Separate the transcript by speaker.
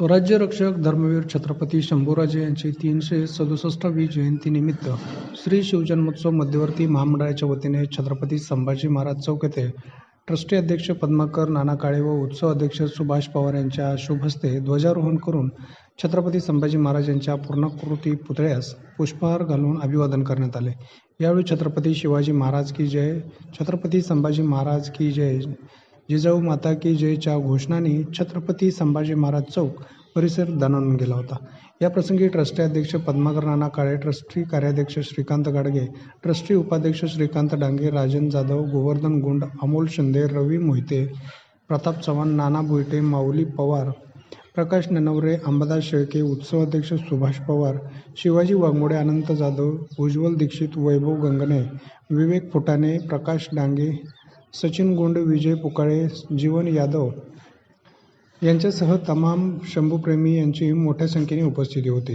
Speaker 1: स्वराज्यरक्षक धर्मवीर छत्रपती शंभूराजे यांची तीनशे सदुसष्टावी जयंतीनिमित्त श्री शिवजन्मोत्सव मध्यवर्ती महामंडळाच्या वतीने छत्रपती संभाजी महाराज चौक येथे ट्रस्टी अध्यक्ष पद्माकर नाना काळे व उत्सव अध्यक्ष सुभाष पवार यांच्या शुभ हस्ते ध्वजारोहण करून छत्रपती संभाजी महाराज यांच्या पूर्णाकृती पुतळ्यास पुष्पहार घालून अभिवादन करण्यात आले. यावेळी छत्रपती शिवाजी महाराज की जय छत्रपती संभाजी महाराज की जय जिजाऊ माता की जयच्या घोषणांनी छत्रपती संभाजी महाराज चौक परिसर दणाणून गेला होता. या प्रसंगी ट्रस्टी अध्यक्ष पद्माकर नाना काळे ट्रस्टी कार्याध्यक्ष श्रीकांत गाडगे ट्रस्टी उपाध्यक्ष श्रीकांत डांगे राजन जाधव गोवर्धन गुंड अमोल शिंदे रवी मोहिते प्रताप चव्हाण नाना भुईटे माऊली पवार प्रकाश ननवरे अंबादास शेळके उत्सव अध्यक्ष सुभाष पवार शिवाजी वाघमोडे अनंत जाधव उज्ज्वल दीक्षित वैभव गंगणे विवेक फुटाणे प्रकाश डांगे सचिन गोंड विजय पुकाळे जीवन यादव यांच्यासह तमाम शंभूप्रेमी यांची मोठ्या संख्येने उपस्थिती होती.